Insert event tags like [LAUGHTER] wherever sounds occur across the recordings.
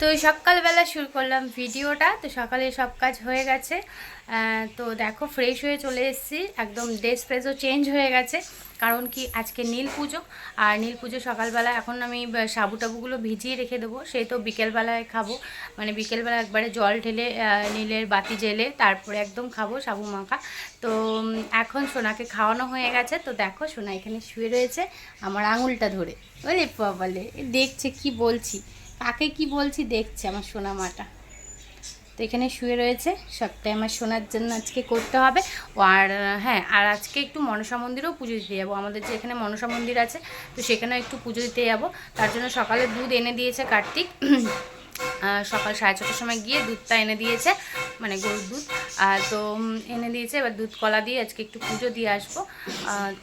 তো সকালবেলা শুরু করলাম ভিডিওটা। তো সকালে সব কাজ হয়ে গেছে। তো দেখো ফ্রেশ হয়ে চলে এসেছি। একদম ড্রেস ফ্রেসও চেঞ্জ হয়ে গেছে। কারণ কি, আজকে নীল পুজো। আর নীল পুজো সকালবেলা এখন আমি সাবু টাবুগুলো ভিজিয়ে রেখে দেবো। সেই তো বিকেলবেলায় খাব। মানে বিকেলবেলা একবারে জল ঢেলে নীলের বাতি জেলে তারপরে একদম খাব সাবু মাখা। তো এখন সোনাকে খাওয়ানো হয়ে গেছে। তো দেখো, সোনা এখানে শুয়ে রয়েছে আমার আঙুলটা ধরে। বলে বলে দেখছে কি বলছি। কাকে কি বলছি দেখছে আমার সোনা মাটা। তো এখানে শুয়ে রয়েছে, সবটাই আমার সোনার জন্য আজকে করতে হবে। আর হ্যাঁ আর আজকে একটু মনসা মন্দিরেও পুজো দিতে যাব। আমাদের যে এখানে মনসা মন্দির আছে, তো সেখানেও একটু পুজো দিতে যাব। তার জন্য সকালে দুধ এনে দিয়েছে কার্তিক। সকাল সাড়ে ছটার সময় গিয়ে দুধটা এনে দিয়েছে মানে গরুর দুধ। তো এনে দিয়েছে, এবার দুধ কলা দিয়ে আজকে একটু পুজো দিয়ে আসব।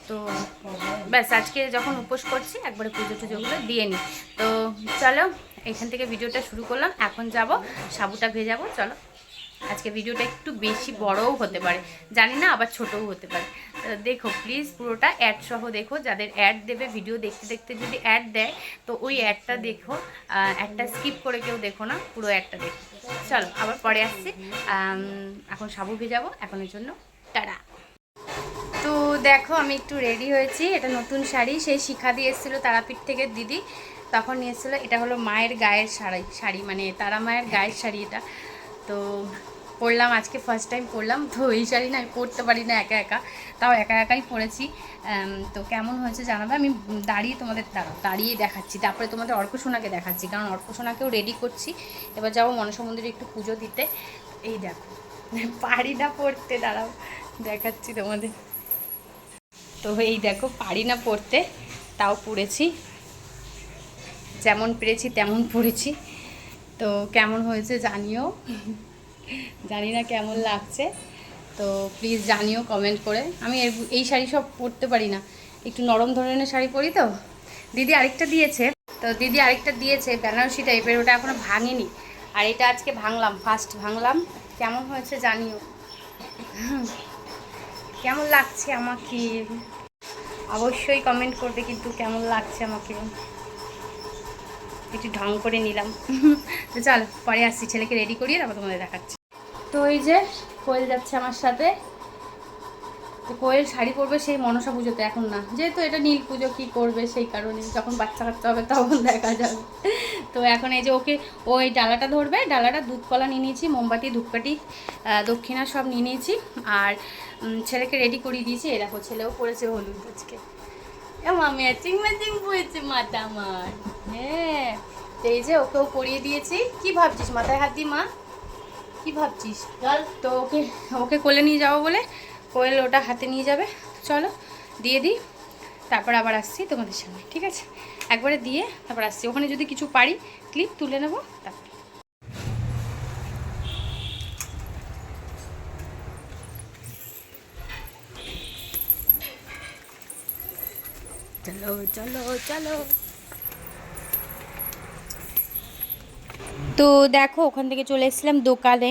তো, ব্যাস, আজকে যখন উপোস করছি, একবারে পুজো টুজোগুলো দিয়ে নিই। তো, চলো এখান থেকে ভিডিওটা শুরু করলাম, এখন যাব, সাবুটা ভেজাবো, চলো। আজকে ভিডিওটা একটু বেশি বড়ও হতে পারে, জানি না, আবার ছোটও হতে পারে। দেখো প্লিজ পুরোটা অ্যাড সহ দেখো, যাদের অ্যাড দেবে ভিডিও দেখতে দেখতে যদি অ্যাড দেয়, তো ওই অ্যাডটা দেখো একটা স্কিপ করে কেউ দেখো না, পুরো অ্যাডটা দেখো। চলো, আবার পরে আসছি। এখন সাবু ভেজাবো, এখনের জন্য টাটা। তো দেখো, আমি একটু রেডি হয়েছি, এটা নতুন শাড়ি, সেই শিখা দিয়ে এসেছিল তারাপীঠ থেকে দিদি। তখন নিয়ে এসেছিল এটা হলো মায়ের গায়ের শাড়ি শাড়ি মানে তারা মায়ের গায়ের শাড়ি এটা। তো পরলাম, আজকে ফার্স্ট টাইম পরলাম, তো এই শাড়ি না আমি পরতে পারি না একা একা, তাও একা একাই পরেছি। তো কেমন হয়েছে জানাবে? আমি দাঁড়িয়ে তোমাদের দাঁড়িয়ে দেখাচ্ছি, তারপরে তোমাদের অর্কসোনাকে দেখাচ্ছি, কারণ অর্কসোনাকেও রেডি করছি। এবার যাব মনসা মন্দিরে একটু পুজো দিতে। এই দেখো পারি না পড়তে দাঁড়াও, দেখাচ্ছি তোমাদের। তো এই দেখো পারি না পড়তে তাও পড়েছি যেমন পেরেছি, তেমন পড়েছি। তো কেমন হয়েছে জানিও। জানি না কেমন লাগছে। তো প্লিজ জানিও কমেন্ট করে। আমি এই শাড়ি সব পরতে পারি না। একটু নরম ধরনের শাড়ি পরি তো? দিদি আরেকটা দিয়েছে। তো দিদি আরেকটা দিয়েছে, বেনারসি টাইপের ওটা এখনও ভাঙেনি। আর এটা আজকে ভাঙলাম ফার্স্ট ভাঙলাম। কেমন হয়েছে জানিও। কেমন লাগছে আমাকে? অবশ্যই কমেন্ট করবে কিন্তু কেমন লাগছে আমাকে। একটু ঢং করে নিলাম। তো চল, পরে আসছি, ছেলেকে রেডি করিয়ে তারপর তোমাদের দেখাচ্ছি। তো এই যে, কোয়েল যাচ্ছে আমার সাথে। তো কোয়েল শাড়ি পরবে সেই মনসা পুজোতে, এখন না। যেহেতু এটা নীল পুজো, কী করবে সেই কারণে, যখন বাচ্চা কাচ্চা হবে তখন দেখা যাবে। তো এখন এই যে ওকে ওই ডালাটা ধরবে, ডালাটা দুধ কলা নিয়ে নিয়েছি, মোমবাতি, ধূপকাঠি দক্ষিণা সব নিয়ে নিয়েছি। আর ছেলেকে রেডি করিয়ে দিয়েছি এ দেখো, ছেলেও পড়েছে হলুদ আজকে। মা ম্যাচিং ম্যাচিং পড়েছে মাথা আমার। হ্যাঁ এই যে ওকেও পরিয়ে দিয়েছি। কি ভাবছিস, মাথায় হাত দি মা? কি ভাবছিস? চল, তো ওকে ওকে কোলে নিয়ে যাব বলে কোয়েল ওটা হাতে নিয়ে যাবে। চলো, দিয়ে দিই। তারপর আবার আসছি তোমাদের সামনে, ঠিক আছে? একবারে দিয়ে তারপর আসছি। ওখানে যদি কিছু পারি ক্লিপ তুলে নেব, তারপর। চলো চলো চলো। তো দেখো, ওখান থেকে চলে এসেছিলাম দোকানে।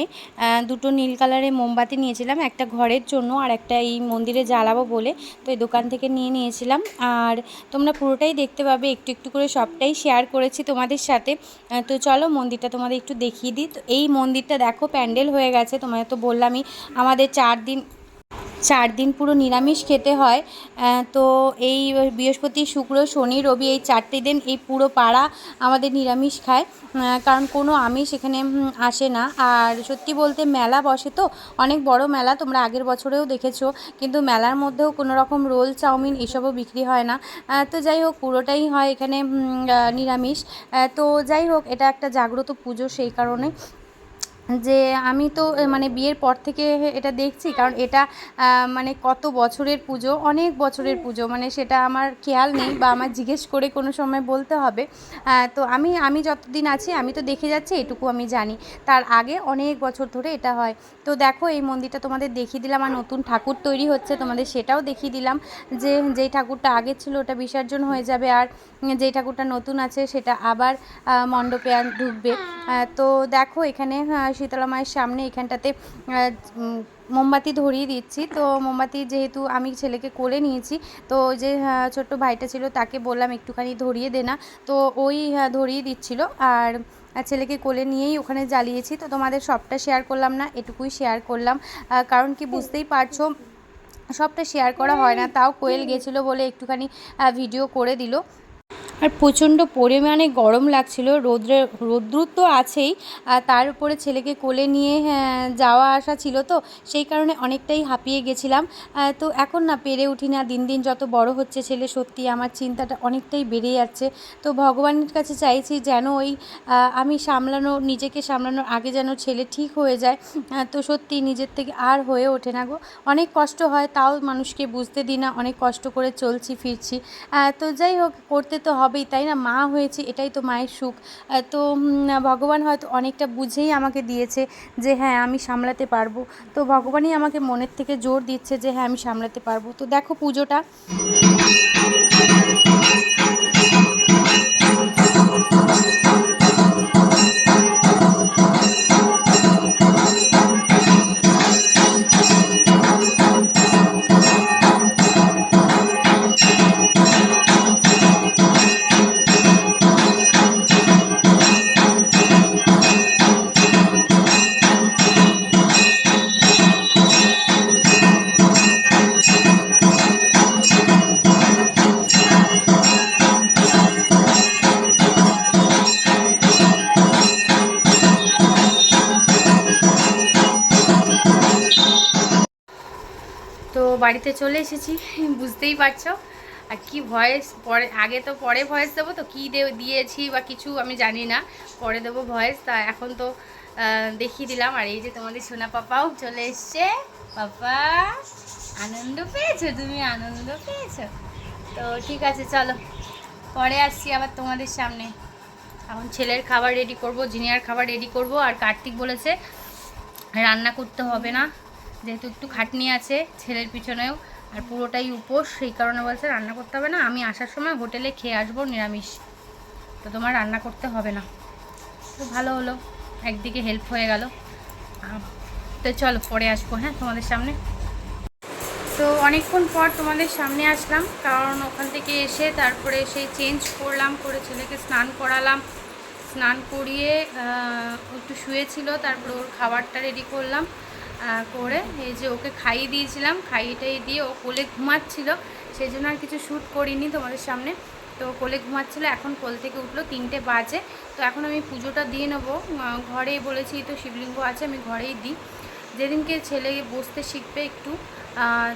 দুটো নীল কালারের মোমবাতি নিয়েছিলাম, একটা ঘরের জন্য আর একটা এই মন্দিরে জ্বালাবো বলে। তো এই দোকান থেকে নিয়ে নিয়েছিলাম। আর তোমরা পুরোটাই দেখতে পাবে, একটু একটু করে সবটাই শেয়ার করেছি তোমাদের সাথে। তো চলো, মন্দিরটা তোমাদের একটু দেখিয়ে দিই। তো এই মন্দিরটা দেখো, প্যান্ডেল হয়ে গেছে তোমাদের তো বললামই, আমাদের চার দিন চার দিন পুরো নিরামিষ খেতে হয়। তো এই বৃহস্পতি, শুক্র, শনি, রবি এই চারটে দিন এই পুরো পাড়া আমাদের নিরামিষ খায়। কারণ কোনো আমিষ এখানে আসে না। আর সত্যি বলতে মেলা বসে তো। অনেক বড় মেলা তোমরা আগের বছরেও দেখেছ। কিন্তু মেলার মধ্যেও কোনো রকম রোল, চাউমিন এসবও বিক্রি হয় না। তো যাই হোক, পুরোটাই হয় এখানে নিরামিষ। তো যাই হোক, এটা একটা জাগ্রত পুজো সেই কারণে। যে আমি তো মানে বিয়ের পর থেকে এটা দেখছি, কারণ এটা মানে কত বছরের পুজো, অনেক বছরের পুজো মানে সেটা আমার খেয়াল নেই বা আমার জিজ্ঞেস করে কোনো সময় বলতে হবে। তো আমি আমি যতদিন আছি, আমি তো দেখে যাচ্ছি, এটুকু আমি জানি। তার আগে অনেক বছর ধরে এটা হয়। তো দেখো, এই মন্দিরটা তোমাদের দেখিয়ে দিলাম, আর নতুন ঠাকুর তৈরি হচ্ছে, তোমাদের সেটাও দেখিয়ে দিলাম। যে, যেই ঠাকুরটা আগে ছিল, ওটা বিসর্জন হয়ে যাবে, আর যেই ঠাকুরটা নতুন আছে, সেটা আবার মণ্ডপে ঢুকবে। তো দেখো, এখানে শীতলা মায়ের সামনে এখানটাতে মোমবাতি ধরিয়ে দিচ্ছি। তো মোমবাতি যেহেতু আমি ছেলেকে কোলে নিয়েছি, তো যে ছোট্ট ভাইটা ছিল তাকে বললাম একটুখানি ধরিয়ে দে না। তো ওই ধরিয়ে দিচ্ছিল আর ছেলেকে কোলে নিয়েই ওখানে জ্বালিয়েছি। তো তোমাদের সবটা শেয়ার করলাম না, এটুকুই শেয়ার করলাম। কারণ কি বুঝতেই পারছ, সবটা শেয়ার করা হয় না, তাও কোয়েল গেছিল বলে একটুখানি ভিডিও করে দিল। আর প্রচণ্ড পরিমাণে গরম লাগছিল। রোদ্রের রৌদ্র তো আছেই। আর তার উপরে ছেলেকে কোলে নিয়ে হ্যাঁ, যাওয়া আসা ছিল তো সেই কারণে অনেকটাই হাঁপিয়ে গেছিলাম। তো এখন না পেরে উঠি না দিন দিন যত বড় হচ্ছে ছেলে সত্যি আমার চিন্তাটা অনেকটাই বেড়ে যাচ্ছে। তো ভগবানের কাছে চাইছি যেন ওই আমি সামলানো নিজেকে সামলানোর আগে যেন ছেলে ঠিক হয়ে যায়। তো সত্যি নিজের থেকে আর হয়ে ওঠে না গো। অনেক কষ্ট হয় তাও মানুষকে বুঝতে দিই না অনেক কষ্ট করে চলছি ফিরছি। তো যাই হোক করতে তো হবেই, তাই না? মা হয়েছে, এটাই তো মায়ের সুখ। তো ভগবান হয়তো অনেকটা বুঝেই আমাকে দিয়েছে যে হ্যাঁ আমি সামলাতে পারব। তো ভগবানই আমাকে মনের থেকে জোর দিচ্ছে যে হ্যাঁ আমি সামলাতে পারব। তো দেখো পুজোটা। বাড়িতে চলে এসেছি। বুঝতেই পারছ? আর কি ভয়েস পরে, আগে তো পরে ভয়েস দেবো, তো কী দিয়েছি বা কিছু আমি জানি না। পরে দেবো ভয়েস তা এখন তো দেখিয়ে দিলাম। আর এই যে তোমাদের সোনা পাপাও চলে এসছে। পাপা, আনন্দ পেয়েছ? তুমি আনন্দ পেয়েছ? তো ঠিক আছে, চলো। পরে আসছি আবার তোমাদের সামনে। এখন ছেলের খাবার রেডি করব, জিনিয়ার খাবার রেডি করব। আর কার্তিক বলেছে, রান্না করতে হবে না। যেহেতু একটু খাটনি আছে ছেলের পিছনেও, আর পুরোটাই উপোস, সেই কারণে বলছে রান্না করতে হবে না। আমি আসার সময় হোটেলে খেয়ে আসব নিরামিষ। তো তোমার রান্না করতে হবে না। তো ভালো হলো, একদিকে হেল্প হয়ে গেল। তো চলো পরে আসব হ্যাঁ তোমাদের সামনে। তো অনেকক্ষণ পর তোমাদের সামনে আসলাম, কারণ ওখান থেকে এসে তারপরে সেই চেঞ্জ করলাম, করে ছেলেকে স্নান করালাম। স্নান করিয়ে একটু শুয়েছিল, তারপরে ওর খাবারটা রেডি করলাম। করে এই যে ওকে খাইয়ে দিয়েছিলাম খাইয়ে টাইয়ে দিয়ে ও কোলে ঘুমাচ্ছিল। সেই জন্য আর কিছু শ্যুট করিনি তোমাদের সামনে। তো কোলে ঘুমাচ্ছিল, এখন কোল থেকে উঠল তিনটে বাজে। তো এখন আমি পুজোটা দিয়ে নেব। ঘরেই বলেছি তো শিবলিঙ্গ আছে, আমি ঘরেই দিই। যেদিনকে ছেলে বসতে শিখবে একটু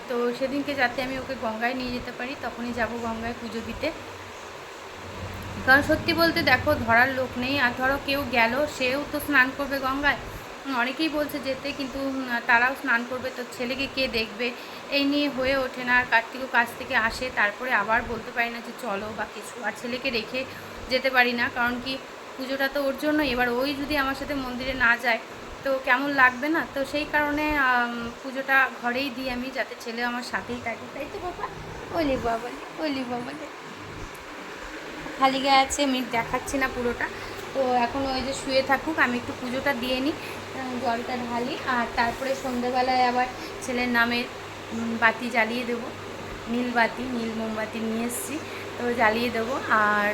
তো সেদিনকে যাতে আমি ওকে গঙ্গায় নিয়ে যেতে পারি, তখনই যাব গঙ্গায় পুজো দিতে। কারণ সত্যি বলতে দেখো, ধরার লোক নেই। আর ধরো কেউ গেল, সেও তো স্নান করবে গঙ্গায়। অনেকেই বলছে যেতে, কিন্তু তারাও স্নান করবে, তো ছেলেকে কে দেখবে? এই নিয়ে হয়ে ওঠে না, আর কার্তিকও কাছ থেকে আসে, তারপরে আবার বলতে পারি না যে চলো বা কিছু, আর ছেলেকে রেখে যেতে পারি না, কারণ কি পুজোটা তো ওর জন্য, এবার ওই যদি আমার সাথে মন্দিরে না যায়, তো কেমন লাগবে না? তো সেই কারণে পুজোটা ঘরেই দিই আমি, যাতে ছেলে আমার সাথেই থাকে। তাই তো বাবা? ওলি বাবা ওলি বাবা খালি গায়ে আছে, আমি দেখাচ্ছি না পুরোটা। তো এখন ওই যে শুয়ে থাকুক, আমি একটু পুজোটা দিয়ে নিই। জলটা ঢালি আর তারপরে সন্ধেবেলায় আবার ছেলের নামের বাতি জ্বালিয়ে দেবো। নীল বাতি, নীল মোমবাতি নিয়ে এসেছি, তো জ্বালিয়ে দেবো। আর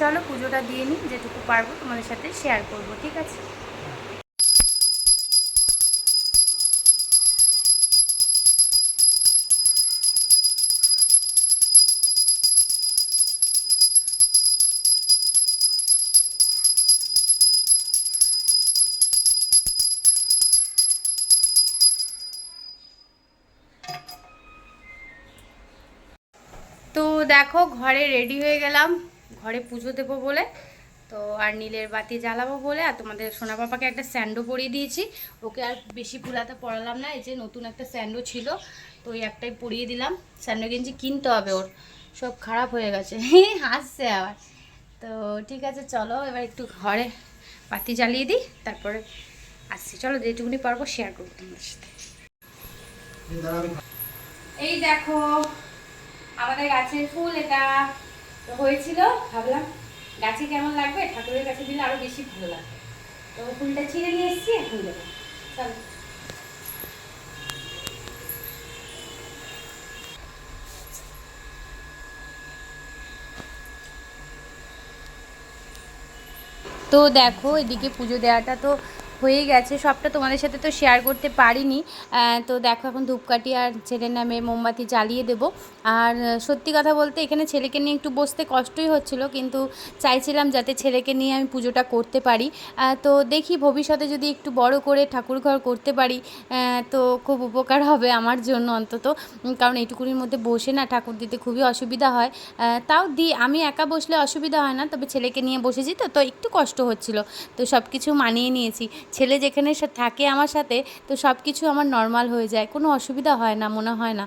চলো পুজোটা দিয়ে নিই, যেটুকু পারব তোমাদের সাথে শেয়ার করব, ঠিক আছে? দেখো, ঘরে রেডি হয়ে গেলাম। ঘরে পুজো দেবো বলে। তো আর নীলের বাতি জ্বালাবো বলে। আর তোমাদের সোনা পাপাকে একটা স্যান্ডো পরিয়ে দিয়েছি। ওকে আর বেশি ফুলাতে পড়ালাম না। এই যে নতুন একটা স্যান্ডো ছিল, তো ওই একটাই পরিয়ে দিলাম। স্যান্ডো গেঞ্জি কিনতে হবে ওর। সব খারাপ হয়ে গেছে। [LAUGHS] হাসছে আবার। তো ঠিক আছে, চলো এবার একটু ঘরে বাতি জ্বালিয়ে দিই। তারপরে আসছি। চলো যেটুকুনি পারব শেয়ার করব তোমাদের সাথে। এই দেখো আমাদের গাছের ফুল এটা হয়েছিল, ভাবলাম গাছে কেমন লাগবে? ঠাকুরের কাছে দিলে আরও বেশি ভালো লাগবে। তো ফুলটা ছিঁড়ে নিয়ে এসেছি, এখন দেবো। তো দেখো, এদিকে পুজো দেওয়াটা তো হয়ে গেছে, সবটা তোমাদের সাথে তো শেয়ার করতে পারিনি। তো দেখো এখন ধূপকাঠি আর ছেলের নামে মোমবাতি জ্বালিয়ে দেবো। আর সত্যি কথা বলতে এখানে ছেলেকে নিয়ে একটু বসতে কষ্টই হচ্ছিল, কিন্তু চাইছিলাম যাতে ছেলেকে নিয়ে আমি পুজোটা করতে পারি। তো দেখি ভবিষ্যতে যদি একটু বড় করে ঠাকুর ঘর করতে পারি তো খুব উপকার হবে আমার জন্য অন্তত। কারণ এইটুকুনির মধ্যে বসে না ঠাকুর দিতে খুবই অসুবিধা হয়। তাও দিই আমি একা বসলে অসুবিধা হয় না, তবে ছেলেকে নিয়ে বসেছি তো তো একটু কষ্ট হচ্ছিল। তো সব কিছু মানিয়ে নিয়েছি। ছেলে যেখানে থাকে আমার সাথে, তো সব কিছু আমার নর্মাল হয়ে যায়। কোনো অসুবিধা হয় না, মনে হয় না।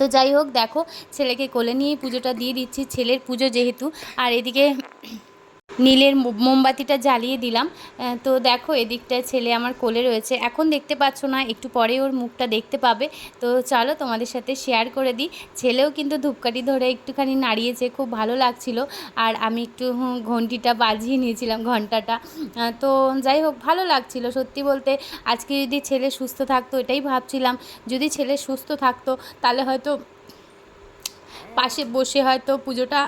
তো যাই হোক, দেখো, ছেলেকে কোলে নিয়েই পুজোটা দিয়ে দিচ্ছি। ছেলের পুজো যেহেতু, আর এদিকে নীলের মোমবাতিটা জ্বালিয়ে দিলাম। তো দেখো, এদিকটায় ছেলে আমার কোলে রয়েছে। এখন দেখতে পাচ্ছ না, একটু পরে ওর মুখটা দেখতে পাবে। তো চলো তোমাদের সাথে শেয়ার করে দিই। ছেলেও কিন্তু ধূপকাঠি ধরে একটুখানি নাড়িয়েছে, খুব ভালো লাগছিল। আর আমি একটু ঘন্টিটা বাজিয়ে নিয়েছিলাম ঘন্টাটা। তো যাই হোক, ভালো লাগছিল সত্যি বলতে। আজকে যদি ছেলে সুস্থ থাকতো, এটাই ভাবছিলাম। যদি ছেলে সুস্থ থাকতো, তাহলে হয়তো পাশে বসে হয়তো পুজোটা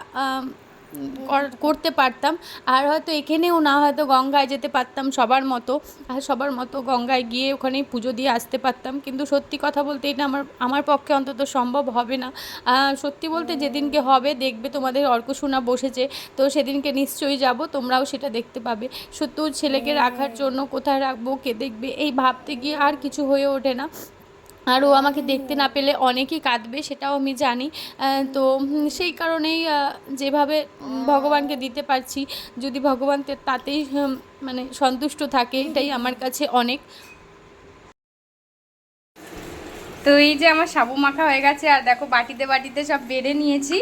করতে পারতাম। আর হয়তো এখানেও না, হয়তো গঙ্গায় যেতে পারতাম সবার মতো। আর সবার মতো গঙ্গায় গিয়ে ওখানেই পুজো দিয়ে আসতে পারতাম। কিন্তু সত্যি কথা বলতে এটা আমার আমার পক্ষে অন্তত সম্ভব হবে না। সত্যি বলতে যেদিনকে হবে, দেখবে তোমাদের অর্কশোনা বসেছে। তো সেদিনকে নিশ্চয়ই যাব, তোমরাও সেটা দেখতে পাবে। সত্যি ছেলেকে রাখার জন্য কোথায় রাখব, কে দেখবে? এই ভাবতে গিয়ে আর কিছু হয়ে ওঠে না। আর ও আমাকে দেখতে না পেলে অনেকেই কাঁদবে, সেটাও আমি জানি। তো সেই কারণেই যেভাবে ভগবানকে দিতে পারছি, যদি ভগবান তাতেই মানে সন্তুষ্ট থাকে, এটাই আমার কাছে অনেক। তো এই যে আমার সাবু মাখা হয়ে গেছে, আর দেখো বাটিতে বাটিতে সব বেড়ে নিয়েছি।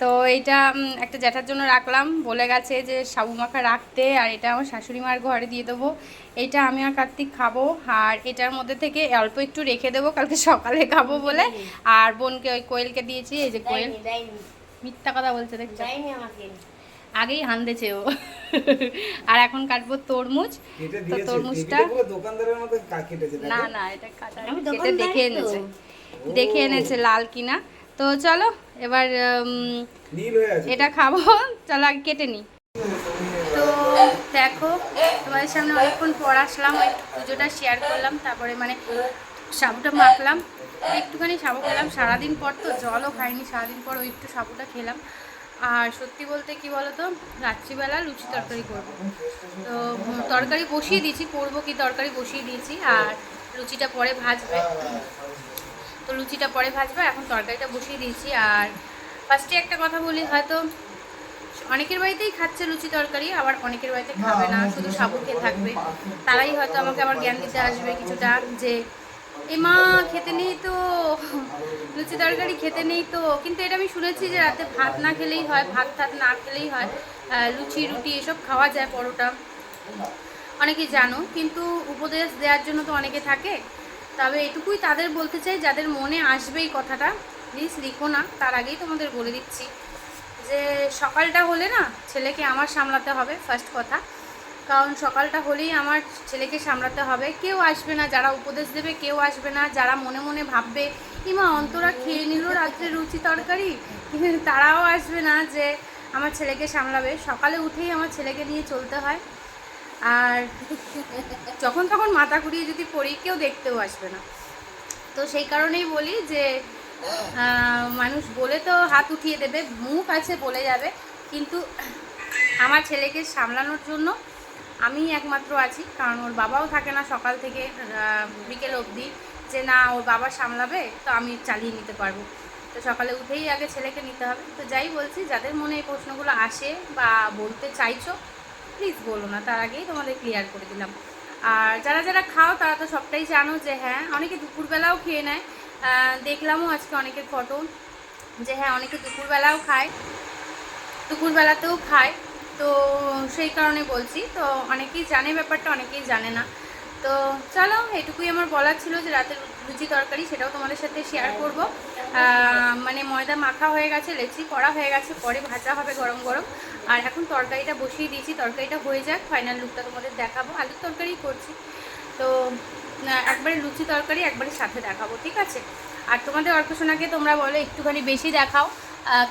তো এইটা একটা জ্যাঠার জন্য রাখলাম। বলে গেছে যে সাবু মাখা রাখতে আর এটা আমার শাশুড়ি মার ঘরে দিয়ে দেবো। এটা আমি আর কার্তিক খাব আর এটার মধ্যে থেকে অল্প একটু রেখে দেবো কালকে সকালে খাব বলে। আর বোনকে ওই কোয়েলকে দিয়েছি এই যে কোয়েল। মিথ্যা কথা বলছে দেখছ? আগেই হান্দেছে ও। [LAUGHS] আর এখন কাটবো তরমুজ। তো তরমুজটা কেটে পুরো দোকানদারের মতো কা- কেটেছে দেখো। না না এটা কাটা আমি কেটে দোকানদার দেখে এনেছে। দেখে এনেছে লাল কিনা। তো চলো এবার এটা খাব। চলো আগে কেটে নিই। তো দেখো তোমাদের সামনে অনেকক্ষণ পর আসলাম ওই পুজোটা শেয়ার করলাম তারপরে মানে সাবুটা মাখলাম। একটুখানি সাবু খেলাম সারাদিন পর তো জলও খাইনি সারাদিন পর ওই একটু সাবুটা খেলাম। আর সত্যি বলতে কি বলো তো রাত্রিবেলা লুচি তরকারি করব। তো তরকারি বসিয়ে দিয়েছি করব কি তরকারি বসিয়ে দিয়েছি আর লুচিটা পরে ভাজবে। লুচিটা পরে ভাজবে এখন তরকারিটা বসিয়ে দিয়েছি। আর ফার্স্টে একটা কথা বলি হয়তো অনেকের বাড়িতেই খাচ্ছে লুচি তরকারি আবার অনেকের বাড়িতে খাবে না শুধু সাবু খেয়ে থাকবে। তারাই হয়তো আমাকে আবার জ্ঞান দিতে আসবে কিছুটা যে এ মা খেতে নেই তো লুচি তরকারি খেতে নেই তো। কিন্তু এটা আমি শুনেছি যে রাতে ভাত না খেলেই হয় ভাত টাত না খেলেই হয় লুচি রুটি এসব খাওয়া যায় পরোটা। অনেকে জানো কিন্তু উপদেশ দেওয়ার জন্য তো অনেকে থাকে। তবে এটুকুই তাদের বলতে চাই, যাদের মনে আসবে এই কথাটা প্লিজ লিখো না, তার আগেই তোমাদের বলে দিচ্ছি যে সকালটা হলে না ছেলেকে আমার সামলাতে হবে ফার্স্ট কথা। কারণ সকালটা হলেই আমার ছেলেকে সামলাতে হবে। কেউ আসবে না, যারা উপদেশ দেবে, কেউ আসবে না। যারা মনে মনে ভাববে, ইমা, অন্তরা খেয়ে নিল রাত্রে রুচি তরকারি? তারাও আসবে না যে আমার ছেলেকে সামলাবে। সকালে উঠেই আমার ছেলেকে নিয়ে চলতে হয়। আর যখন তখন মাথা ঘুরিয়ে যদি পড়ি, কেউ দেখতেও আসবে না। তো সেই কারণেই বলি যে মানুষ বলে তো হাত উঠিয়ে দেবে, মুখ আছে বলে যাবে, কিন্তু আমার ছেলেকে সামলানোর জন্য আমি একমাত্র আছি, কারণ ওর বাবাও থাকে না সকাল থেকে বিকেল অবধি। যে না, ওর বাবা সামলাবে, তো আমি চালিয়ে নিতে পারব। তো সকালে উঠেই আগে ছেলেকে নিতে হবে। তো যাই বলছি, যাদের মনে এই প্রশ্নগুলো আসে বা বলতে চাইছো প্লিজ বলো না, তার আগেই তোমাদের ক্লিয়ার করে দিলাম। আর যারা যারা খাও, তারা তো সবটাই জানো যে হ্যাঁ অনেকে দুপুরবেলাও খেয়ে নেয়। দেখলামও আজকে অনেকের ফটো যে হ্যাঁ অনেকে দুপুরবেলাও খায়, দুপুরবেলাতেও খায়। তো সেই কারণে বলছি, তো অনেকেই জানে ব্যাপারটা, অনেকেই জানে না। তো চলো, এটুকুই আমার বলার ছিল যে রাতের লুচি তরকারি, সেটাও তোমাদের সাথে শেয়ার করব। মানে ময়দা মাখা হয়ে গেছে, লেচি করা হয়ে গেছে, পরে ভাজা হবে গরম গরম। আর এখন তরকারিটা বসিয়ে দিয়েছি, তরকারিটা হয়ে যাক ফাইনাল লুকটা তোমাদের দেখাবো। আলুর তরকারি করছি। তো একবারে লুচি তরকারি, একবারে সাথে দেখাবো, ঠিক আছে? আর তোমাদের অর্কশোনাকে তোমরা বলো, একটুখানি বেশি দেখাও।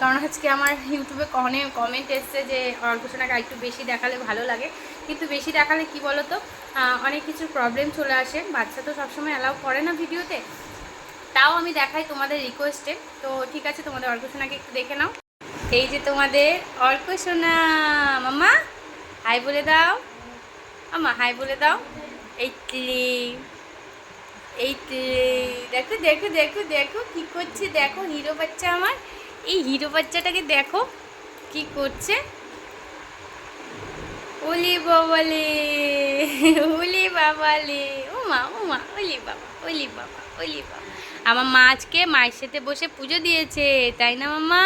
কারণ আজকে আমার ইউটিউবে অনেক কমেন্ট এসছে যে অর্ঘোষণাকে একটু বেশি দেখালে ভালো লাগে। কিন্তু বেশি দেখালে কি বলো তো অনেক কিছু প্রবলেম চলে আসে। বাচ্চা তো সবসময় অ্যালাউ করে না ভিডিওতে তাও আমি দেখাই তোমাদের রিকোয়েস্টে তো ঠিক আছে, তোমাদের অর্ঘোষণাকে একটু দেখে নাও। এই যে তোমাদের অর্ঘোষণা মামা হাই বলে দাও। আমা হাই বলে দাও। এই ক্লি এই ক্লি দেখো দেখো দেখো দেখো কি করছে? দেখো হিরো বাচ্চা আমার। এই হিরো বাচ্চাটাকে দেখো কি করছে। ওলি বাবালে ওলি বাবালে ও মা ও মা ওলি বাবা ওলি বাবা ওলি বাবা আমার মা আজকে মায়ের সাথে বসে পুজো দিয়েছে, তাই না মামা?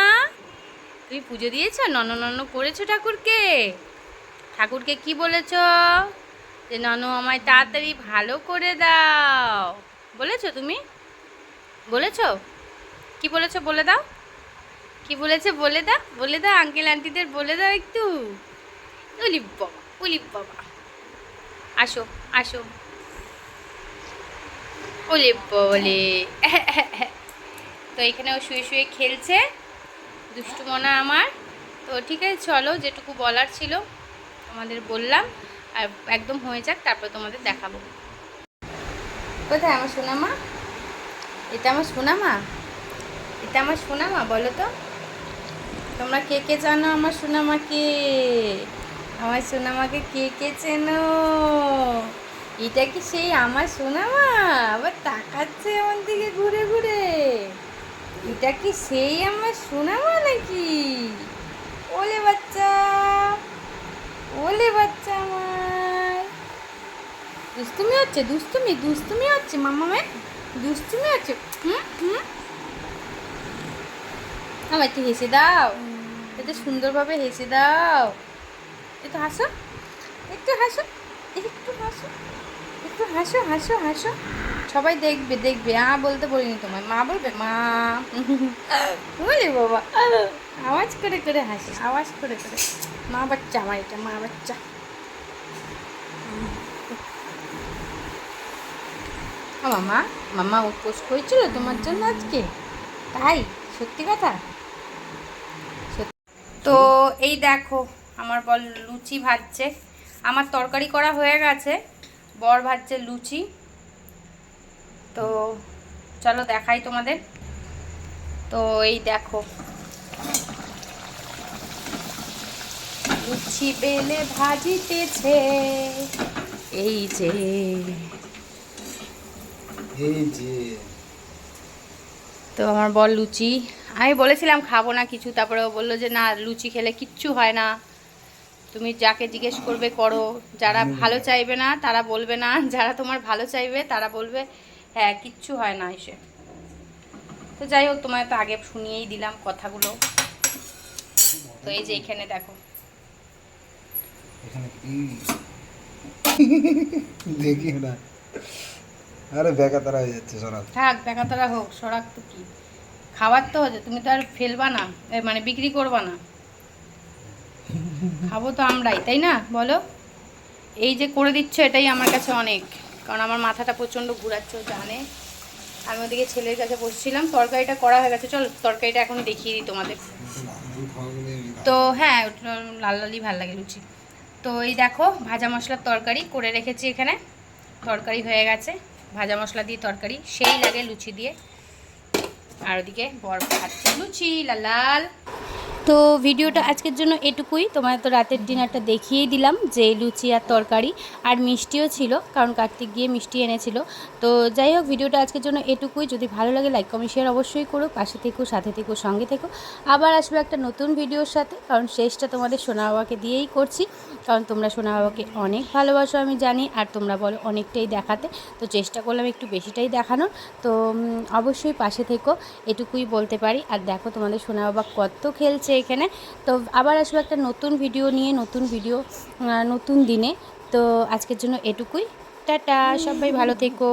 তুমি পুজো দিয়েছ? নন নন করেছ ঠাকুরকে? ঠাকুরকে কি বলেছ? যে, নন, আমায় তাড়াতাড়ি ভালো করে দাও। বলেছ তুমি? বলেছ? কি বলেছ? বলে দাও। কি বলেছে? বলে দাও। বলে দাও আঙ্কেল আন্টিদের বলে দাও একটু। উলিপ বাবা উলিপ বাবা। আসো আসো। ওলে বলে। তো এখানে ও শুয়ে শুয়ে খেলছে। দুষ্টু মনা আমার। তো ঠিক আছে, চলো, যেটুকু বলার ছিল তোমাদের বললাম। আর একদম হয়ে যাক, তারপর তোমাদের দেখাবো। কোথায় আমার সোনামা? এটা আমার সোনামা? এটা আমার সোনামা, বলো তো। তোমরা কে কে জানো আমার সোনামাকে? আমার সোনামাকে কে কে চেনো? এটা কি সেই আমার সোনামা? আবার তাকাচ্ছে আমার দিকে ঘুরে ঘুরে। এটা কি সেই আমার সোনামা নাকি? ওলে বাচ্চা ওলে বাচ্চা আমার দুষ্টুমি হচ্ছে দুষ্টুমি দুষ্টুমি হচ্ছে মামা মে। দুষ্টুমি হচ্ছে হুম হুম। আমার একটু হেসে দাও। একটু সুন্দরভাবে হেসে দাও। একটু হাসো। একটু হাসো একটু হাসো একটু হাসো হাসো হাসো। সবাই দেখবে দেখবে। আ বলতে বলিনি তোমায়। মা বলবে, মা। বলে বাবা। আওয়াজ করে করে হাসে, আওয়াজ করে করে। মা বাচ্চা আমার এটা, মা বাচ্চা। মামা মামা উপোস করেছিল তোমার জন্য আজকে? তাই? সত্যি কথা। তো এই দেখো আমার বল লুচি ভাজছে। আমার তরকারি করা হয়ে গেছে বর ভাজছে লুচি। তো চলো দেখাই তোমাদের। তো এই দেখো। লুচি বেলে ভাজিতেছে। এই যে। এই যে। তো আমার বল লুচি। আমি বলেছিলাম খাব না কিছু তারপরে ও বলল যে না লুচি খেলে কিচ্ছু হয় না। তুমি যাকে জিজ্ঞেস করবে করো। যারা ভালো চাইবে না তারা বলবে না। [LAUGHS] যারা তোমার ভালো চাইবে তারা বলবে হ্যাঁ কিচ্ছু হয় না এসে। তো যাই হোক তোমায় তো আগে শুনিয়েই দিলাম কথাগুলো। তো এই যে এখানে দেখো। দেখি না। আরে বেকা তারা হয়ে যাচ্ছে সরাব থাক দেখা তারা হোক সরাক তো কি? খাবার তো হচ্ছে তুমি তো আর ফেলবা না। মানে বিক্রি করবা না। খাব তো আমরাই, তাই না? বলো। এই যে করে দিচ্ছ, এটাই আমার কাছে অনেক। কারণ আমার মাথাটা প্রচণ্ড ঘুরাচ্ছে জানে। আমি ওদিকে ছেলের কাছে বসছিলাম, তরকারিটা করা হয়ে গেছে। চল, তরকারিটা এখন দেখিয়ে দিই তোমাদের। তো হ্যাঁ লাল লালই ভালো লাগে, লুচি। তো এই দেখো, ভাজা মশলার তরকারি করে রেখেছি এখানে। তরকারি হয়ে গেছে, ভাজা মশলা দিয়ে তরকারি। সেই লাগে লুচি দিয়ে। আর ওদিকে বর খাচ্ছে। লুচি, লাল লাল। তো ভিডিওটা আজকের জন্য এটুকুই। তোমার তো রাতের ডিনারটা দেখিয়েই দিলাম যে লুচি আর তরকারি আর মিষ্টিও ছিল, কারণ কার্তিক গিয়ে মিষ্টি এনেছিল। তো যাই হোক, ভিডিওটা আজকের জন্য এটুকুই। যদি ভালো লাগে লাইক কমেন্ট শেয়ার অবশ্যই করো। পাশে থেকো, সাথে থেকো, সঙ্গে থেকো। আবার আসবে একটা নতুন ভিডিওর সাথে, কারণ শেষটা তোমাদের সোনা বাবাকে দিয়েই করছি। কারণ তোমরা সোনা বাবাকে অনেক ভালোবাসো, আমি জানি, আর তোমরা বলো অনেকটাই দেখাতে। তো চেষ্টা করলাম একটু বেশিটাই দেখানোর। তো অবশ্যই পাশে থেকো, এটুকুই বলতে পারি। আর দেখো তোমাদের সোনা বাবা কত খেলছে। এখানে। তো আবার আসব একটা নতুন ভিডিও নিয়ে, নতুন ভিডিও নতুন দিনে। তো আজকের জন্য এটুকুই। টাটা, সবাই ভালো থেকো।